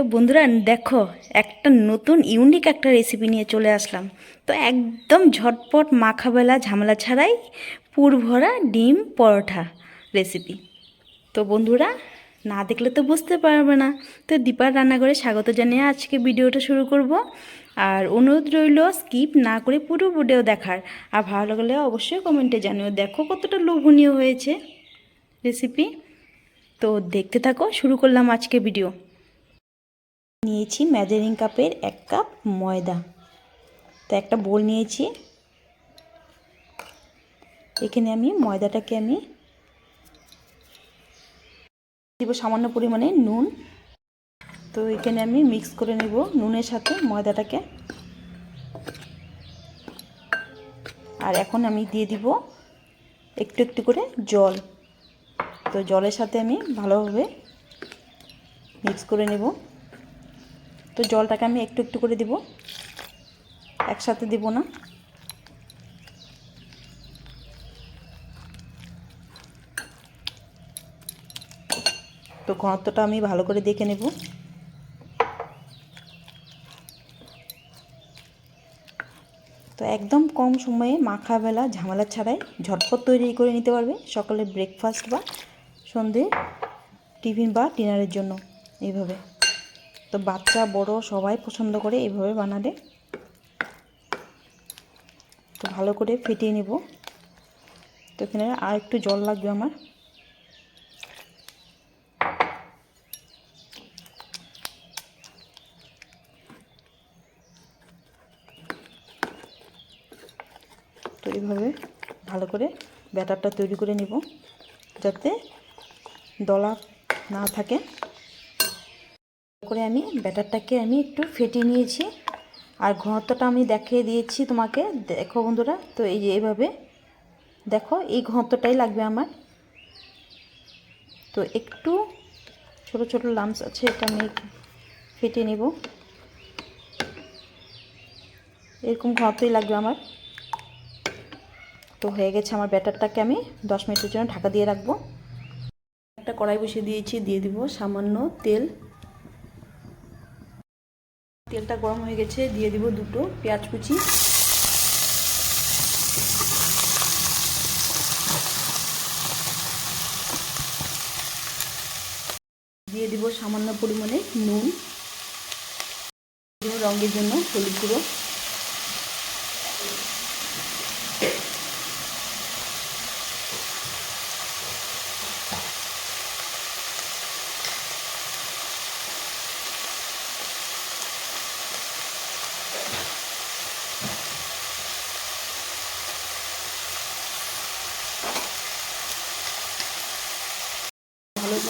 তো বন্ধুরা, দেখো, একটা নতুন ইউনিক একটা রেসিপি নিয়ে চলে আসলাম। তো একদম ঝটপট মাখাবেলা ঝামেলা ছাড়াই পুর ভরা ডিম পরোঠা রেসিপি তো বন্ধুরা, না দেখলে তো বুঝতে পারবে না। তো দীপার রান্নাঘরে স্বাগত জানিয়ে আজকে ভিডিওটা শুরু করব। আর অনুরোধ রইল স্কিপ না করে পুরো ভিডিও দেখার। আর ভালো লাগলে অবশ্যই কমেন্টে জানিও। দেখো কতটা লোভনীয় হয়েছে রেসিপি তো দেখতে থাকো, শুরু করলাম আজকে ভিডিও নিয়েছি মেজারিং কাপের এক কাপ ময়দা। তো একটা বোল নিয়েছি। এখানে আমি ময়দাটাকে আমি দিব সামান্য পরিমাণে নুন। তো এখানে আমি মিক্স করে নেব নুনের সাথে ময়দাটাকে। আর এখন আমি দিয়ে দিব একটু একটু করে জল। তো জলের সাথে আমি ভালোভাবে মিক্স করে নেব। তো জলটাকে আমি একটু একটু করে দিব। একসাথে দিব না। তো ঘনত্বটা আমি ভালো করে দেখে নেব। তো একদম কম সময়ে মাখা বেলা ঝামেলা ছাড়াই ঝটপট তৈরি করে নিতে পারবে সকালে ব্রেকফাস্ট বা সন্ধে টিফিন বা ডিনারের জন্য এইভাবে। তো বাচ্চা, বড় সবাই পছন্দ করে এইভাবে বানালে। তো ভালো করে ফেটিয়ে নেব। তো এখানে আর একটু জল লাগবে আমার। তো এইভাবে ভালো করে ব্যাটারটা তৈরি করে নেব, যাতে দলা না থাকে। করে আমি ব্যাটারটাকে আমি একটু ফেটিয়ে নিয়েছি। আর ঘনত্বটা আমি দেখিয়ে দিয়েছি তোমাকে। দেখো বন্ধুরা, তো এই যে এইভাবে দেখো, এই ঘনত্বটাই লাগবে আমার। তো একটু ছোট ছোট লামস আছে, এটা আমি ফেটিয়ে নেব। এরকম ঘনত্বই লাগবে আমার। তো হয়ে গেছে আমার ব্যাটারটাকে আমি দশ মিনিটের জন্য ঢাকা দিয়ে রাখব। একটা কড়াই বসিয়ে দিয়েছি, দিয়ে দিব সামান্য তেল। তেলটা গরম হয়ে গেছে, দিয়ে দিব দুটো পেঁয়াজ কুচি। দিয়ে দিব সামান্য পরিমাণে নুন। রঙের জন্য হলুদ গুঁড়ো।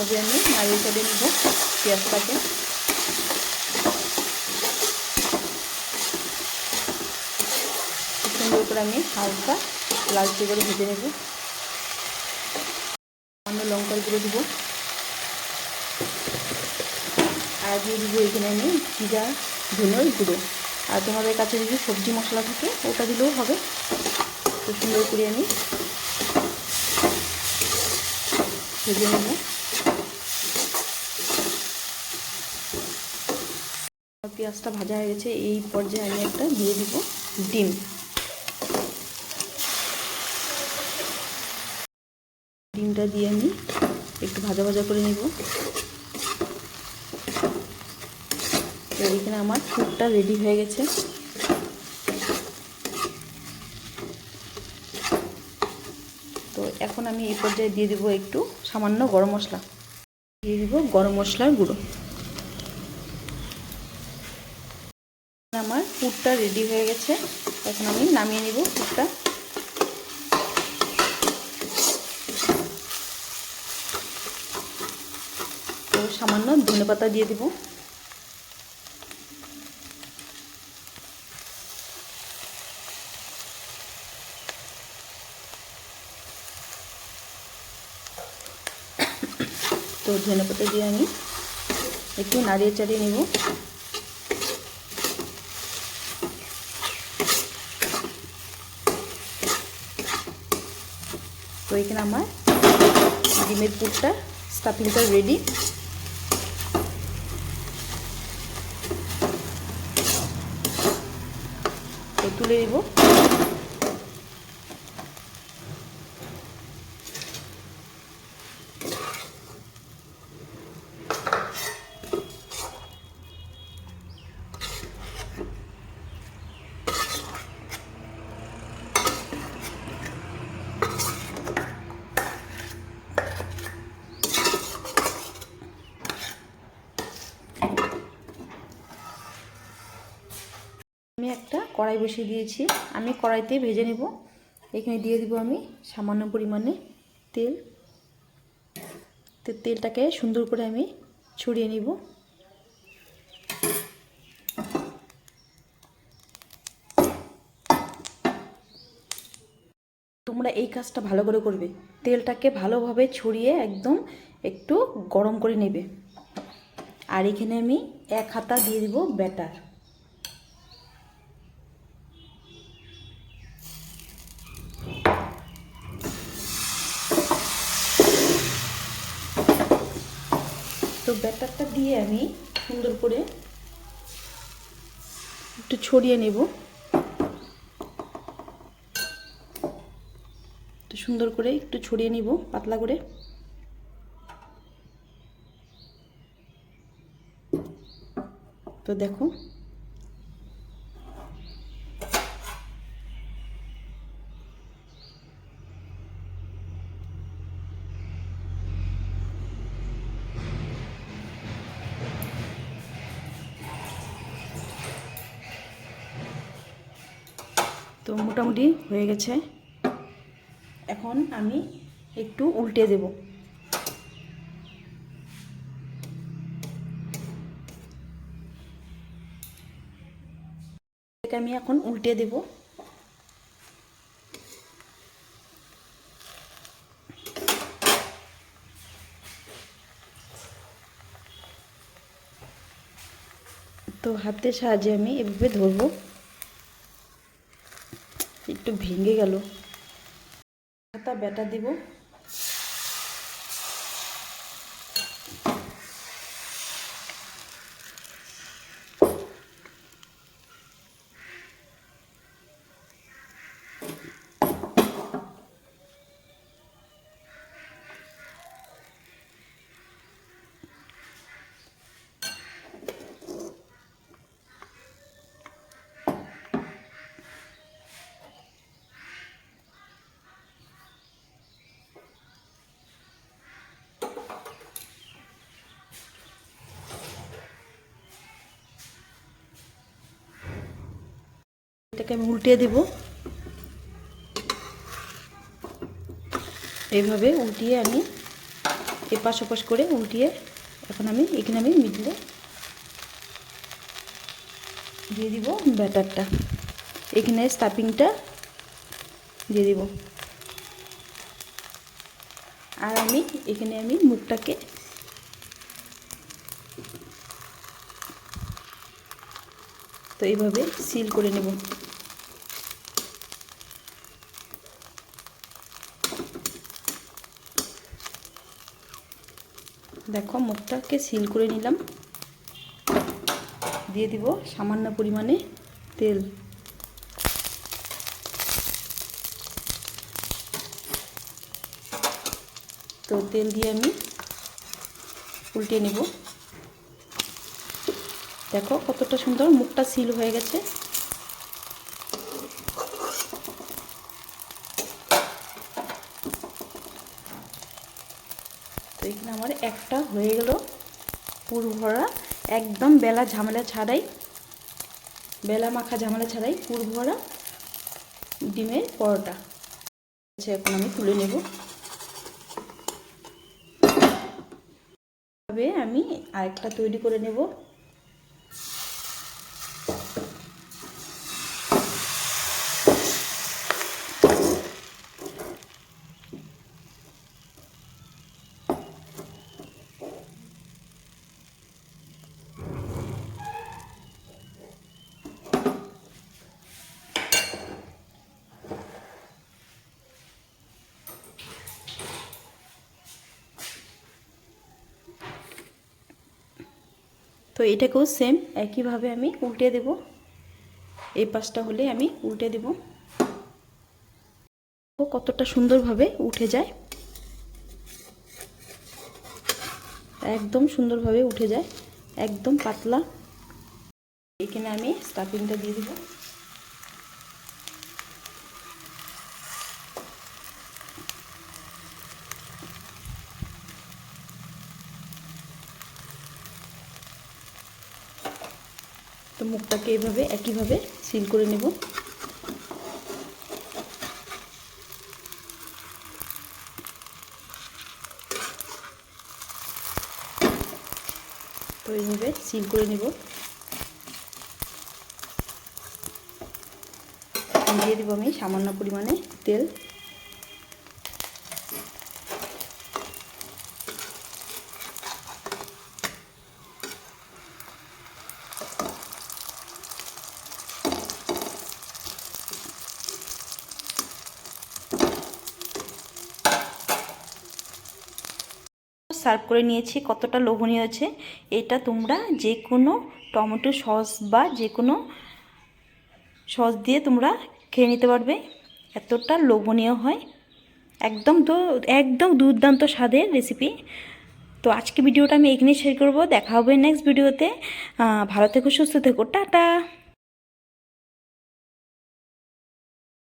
ভালোভাবে আমি নাড়িয়ে চড়িয়ে নেব পেঁয়াজটাকে সুন্দর করে আমি হালকা লালচে করে ভেজে নেব। সামান্য লঙ্কার গুঁড়ো দিব। আর দিয়ে দিব এখানে আমি জিরা, ধনের গুঁড়ো। আর তোমাদের কাছে যদি সবজি মশলা থাকে, ওটা দিলেও হবে। তো সুন্দর করে আমি ভেজে নেব। পেঁয়াজটা ভাজা হয়ে গেছে, এই পর্যায়ে আমি একটা দিয়ে দিব ডিম। ডিমটা দিয়ে আমি একটু ভাজা ভাজা করে নেব। তো এখানে আমার ফুডটা রেডি হয়ে গেছে। তো এখন আমি এই পর্যায়ে দিয়ে দিব একটু সামান্য গরম মশলা। দিয়ে দিব গরম মশলার গুঁড়ো আমার পুরটা রেডি হয়ে গেছে। এখন আমি নামিয়ে নিব পুরটা। তো সামান্য ধনে পাতা দিয়ে দিব। তো ধনে পাতা দিয়ে আমি একটু নাড়িয়ে চাড়িয়ে নেব। এখানে আমার। ডিমের পুরটা স্টাফিংটা রেডি তুলে দিব আমি একটা কড়াই বসিয়ে দিয়েছি। আমি কড়াইতে ভেজে নেব। এখানে দিয়ে দিব আমি সামান্য পরিমাণে তেল। তেলটাকে সুন্দর করে আমি ছড়িয়ে নিব। তোমরা এই কাজটা ভালো করে করবে। তেলটাকে ভালোভাবে ছড়িয়ে একদম একটু গরম করে নেবে। আর এখানে আমি এক হাতা দিয়ে দিব ব্যাটার। তো ব্যাটারটা দিয়ে আমি সুন্দর করে একটু ছড়িয়ে নেব। তো সুন্দর করে একটু ছড়িয়ে নিব পাতলা করে। তো দেখো তো মোটামুটি হয়ে গেছে। এখন আমি একটু উল্টে দেব। আমি এখন উল্টে দেব। তো হাতের সাহায্যে আমি এভাবে ধরবো। একটু ভেঙে গেল। হাতা ব্যাটা দিব। এটাকে আমি উল্টে দেব। এইভাবে উল্টিয়ে আমি এপাশ ওপাশ করে উল্টিয়ে এখন আমি এখানে আমি মিডলে দিয়ে দিব ব্যাটারটা। এখানে স্টাফিংটা দিয়ে দিব। আর আমি এখানে আমি মুখটাকে তো এইভাবে সিল করে নেব। দেখো মুখটাকে সিল করে নিলাম। দিয়ে দিব সামান্য পরিমাণে তেল। তো তেল দিয়ে আমি উল্টে নেব। দেখো কতটা সুন্দর মুখটা সিল হয়ে গেছে। এখানে আমার একটা হয়ে গেল পুর ভরা। একদম বেলা ঝামেলা ছাড়াই, বেলা মাখা ঝামেলা ছাড়াই পুর ভরা ডিমের পরোটা। আচ্ছা এখন আমি তুলে নেব। আমি আরেকটা তৈরি করে নেব। তো এটাকেও সেম একইভাবে আমি উল্টে দেব। এই পাশটা হলে আমি উল্টে দেব। কতটা সুন্দরভাবে উঠে যায়। একদম সুন্দরভাবে উঠে যায়। একদম পাতলা। এখানে আমি স্টাফিংটা দিয়ে দেবো। তো মুখটাকে এইভাবে একইভাবে সিল করে নেব। তো এইভাবে সিল করে নেব। দিয়ে দেবো আমি সামান্য পরিমাণে তেল। সার্ভ করে নিয়েছি, কতটা লোভনীয় আছে এটা তোমরা যে কোনো টমেটো সস বা যে কোনো সস দিয়ে তোমরা খেয়ে নিতে পারবে। এতটা লোভনীয় হয়। একদম তো, একদম দুর্দান্ত স্বাদের রেসিপি তো আজকে ভিডিওটা আমি এখানেই শেয়ার করব। দেখা হবে নেক্সট ভিডিওতে ভালো থেকো, সুস্থ থেকো। টাটা!